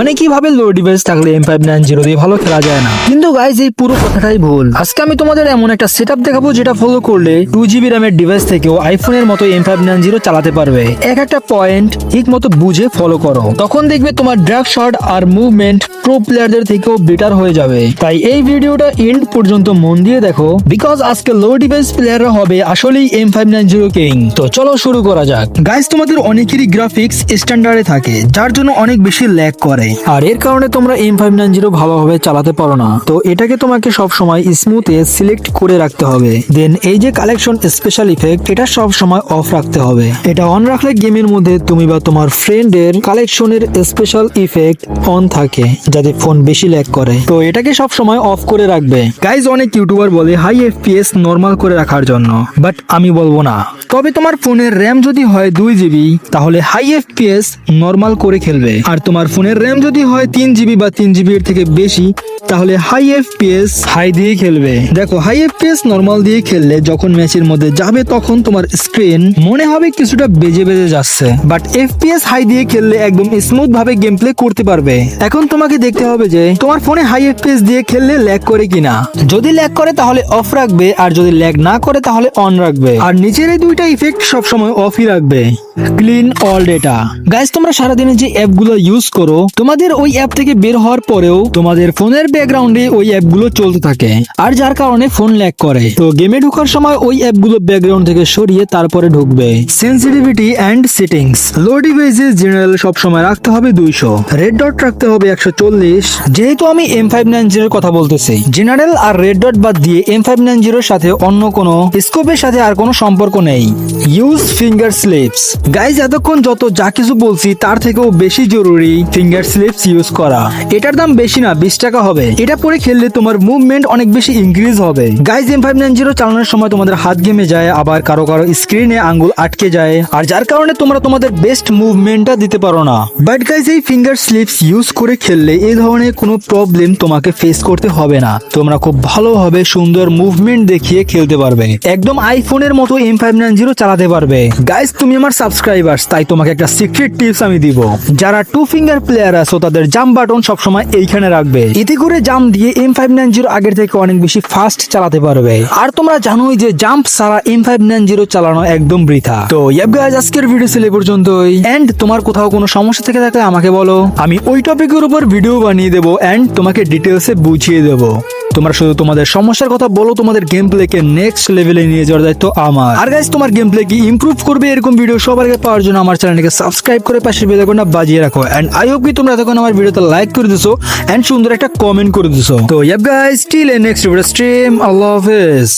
অনেকেই ভাবে low device থাকলে এম ফাইভ নাইন জিরো দিয়ে ভালো খেলা যায় না? কিন্তু গাইজ এই পুরো কথাটাই ভুল। আজকে আমি তোমাদের এমন একটা সেট দেখাবো যেটা ফলো করলে টু জিবি র্যামের ডিভাইস থেকেও আইফোনের মতো এম ফাইভ নাইন জিরো চালাতে পারবে। এক একটা পয়েন্ট ঠিক মতো বুঝে ফলো করো। তখন দেখবে তোমার ড্রাগ শট আর মুভমেন্ট প্রো প্লেয়ারদের থেকেও বেটার হয়ে যাবে। তাই এই ভিডিওটা এন্ড পর্যন্ত মন দিয়ে দেখো বিকজ আজকে লো ডিভাইস প্লেয়াররা হবে আসলেই M five nine zero king তো চলো শুরু করা যাক। গাইজ তোমাদের অনেকেরই গ্রাফিক্স স্ট্যান্ডার্ডে থাকে, যার জন্য অনেক বেশি ল্যাগ করে। আর এর কারণে তোমরা এম ফাইভ নাইন জিরো ভালোভাবে চালাতে পারো না। তো এটাকে তোমাকে সব সময় স্মুথে সিলেক্ট করে রাখতে হবে। দেন এই যে কালেকশন স্পেশাল ইফেক্ট এটা সব সময় অফ রাখতে হবে। এটা অন রাখলে গেমের মধ্যে তুমি বা তোমার ফ্রেন্ডের কালেকশনের স্পেশাল ইফেক্ট অন থাকে, যাতে ফোন বেশি ল্যাগ করে। তো এটাকে সব সময় অফ করে রাখবে। গাইজ অনেক ইউটিউবার বলে হাই এফপিএস নর্মাল করে রাখার জন্য। বাট আমি বলব না। তবে তোমার ফোনের র্যাম যদি হয় দুই জিবি তাহলে হাই এফপিএস নর্মাল করে খেলবে। আর তোমার ফোনের র্যাম যদি হয় তিন জিবি বা তিন জিবি এর থেকে বেশি তাহলে হাই এফপিএস হাই দিয়ে খেলবে। দেখো হাই এফপিএস নর্মাল দিয়ে খেললে যখন ম্যাচের মধ্যে যাবে তখন তোমার স্ক্রিন মনে হবে কিছুটা বেজে বেজে যাচ্ছে। বাট এফপিএস হাই দিয়ে খেললে একদম স্মুথ ভাবে গেম প্লে করতে পারবে। এখন তোমাকে দেখতে হবে যে তোমার ফোনে হাই এফপিএস দিয়ে খেললে ল্যাগ করে কিনা। যদি ল্যাগ করে তাহলে অফ রাখবে আর যদি ল্যাগ না করে তাহলে অন রাখবে। আর নিচের এই দুইটা ইফেক্ট সবসময় অফই রাখবে। ক্লিন অল ডেটা গাইজ তোমরা সারাদিনে যে অ্যাপগুলো ইউজ করো তোমাদের ওই অ্যাপ থেকে বের হওয়ার পরেও তোমাদের ফোনের ব্যাকগ্রাউন্ডে ওই অ্যাপগুলো চলতে থাকে। আর যার কারণে ফোন ল্যাগ করে। তো গেমে ঢোকার সময় ওই অ্যাপগুলো ব্যাকগ্রাউন্ড থেকে সরিয়ে তারপরে ঢুকবে। সেন্সিটিভিটি অ্যান্ড সেটিংস লো ডিভাইসে জেনারেল সব সময় রাখতে হবে দুইশো। রেড ডট রাখতে হবে একশো চল্লিশ। যেহেতু আমি এম ফাইভ নাইন জিরোর কথা বলতেছি। জেনারেল আর রেড ডট বাদ দিয়ে এম ফাইভ নাইন জিরোর সাথে অন্য কোনো স্কোপের সাথে আর কোনো সম্পর্ক নেই। ইউজ ফিঙ্গার স্লিপস গাইজ এতক্ষণ যত যা কিছু বলছি, তার থেকেও বেশি জরুরি ফিঙ্গার স্লিপস ইউজ করা। এটার দাম বেশি না, বিশ টাকা হবে। এটা পরে খেললে তোমার মুভমেন্ট অনেক বেশি ইনক্রিজ হবে। Guys M five nine zero চালানোর সময় তোমাদের হাত ঘেমে যায়, আবার কারও কারও স্ক্রিনে আঙ্গুল আটকে যায়, আর যার কারণে তোমরা তোমাদের বেস্ট মুভমেন্টটা দিতে পারো না। বাট গাইজ এই ফিঙ্গার স্লিপস ইউজ করে খেললে এই ধরনের কোনো প্রবলেম তোমাকে ফেস করতে হবে না। তোমরা খুব ভালোভাবে সুন্দর মুভমেন্ট দেখিয়ে খেলতে পারবে। একদম আইফোনের মতো এম ফাইভ নাইন জিরো চালাতে পারবে। গাইজ তুমি আমার সাবস্ক্রাইবার্স তাই তোমাকে একটা সিক্রেট টিপস আমি দিব। যারা টু ফিঙ্গার প্লেয়ার আছো, তাদের জাম বাটন সবসময় এইখানে রাখবে। এতে করে জাম দিয়ে এম ফাইভ নাইন জিরো আগের থেকে অনেক বেশি ফাস্ট চালাতে পারবে। আর তোমরা জানোই যে জাম্প সারা এম ফাইভ নাইন জিরো চালানো একদম বৃথা। তো আজকের ভিডিও ছিল পর্যন্ত পর্যন্তই। এন্ড তোমার কোথাও কোনো সমস্যা থেকে থাকলে আমাকে বলো। আমি ওই টপিকের উপর ভিডিও বানিয়ে দেবো এন্ড তোমাকে ডিটেলসে বুঝিয়ে দেবো। তোমরা শুধু তোমাদের সমস্যার কথা বলো, তোমাদের গেম প্লে কে নেক্সট লেভেলে নিয়ে যাওয়ার দায়িত্ব আমার। আর গাইজ তোমার গেম প্লে কি ইম্প্রুভ করবে এরকম ভিডিও সবার আগে পাওয়ার জন্য আমার চ্যানেলকে সাবস্ক্রাইব করে পাশে বেল আইকনটা বাজিয়ে রাখো। এন্ড আই হোপ কি তোমরা এতক্ষণ আমার ভিডিওতে লাইক করে দিছো এন্ড সুন্দর একটা কমেন্ট করে দিছো। তো ইয়াব guys still next video stream আল্লাহ হাফেজ।